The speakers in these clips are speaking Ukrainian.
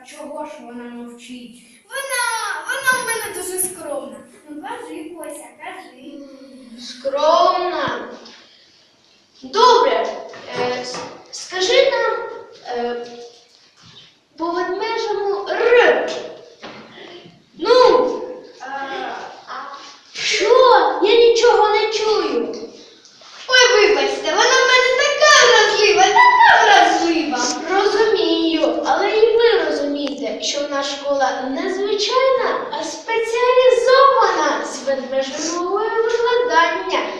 Так чого ж вона мовчить? Вона, вона в мене дуже скромна. Ну кажи, Кося, кажи. Скромна. Добре. Е, скажи нам е, наша школа не звичайна, а спеціалізована з ведмежинового викладання.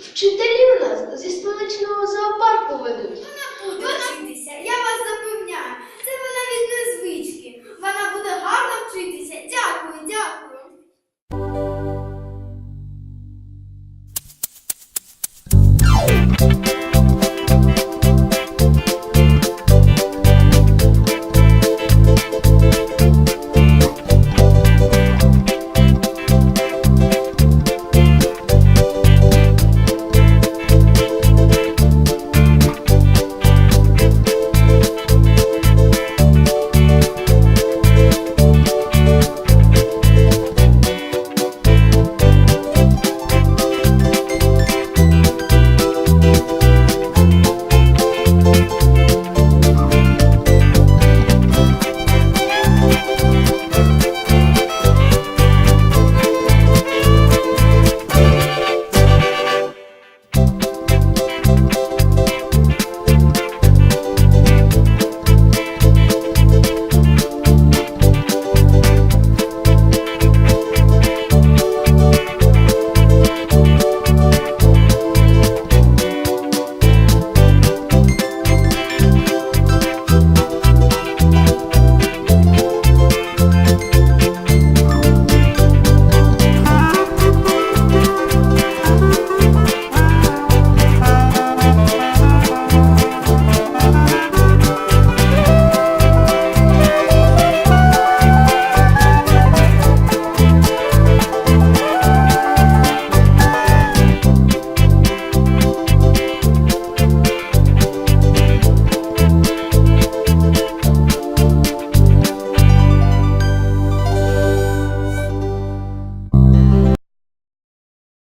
Вчителі у нас зі столичного зоопарку ведуть. Вона буде. Я вас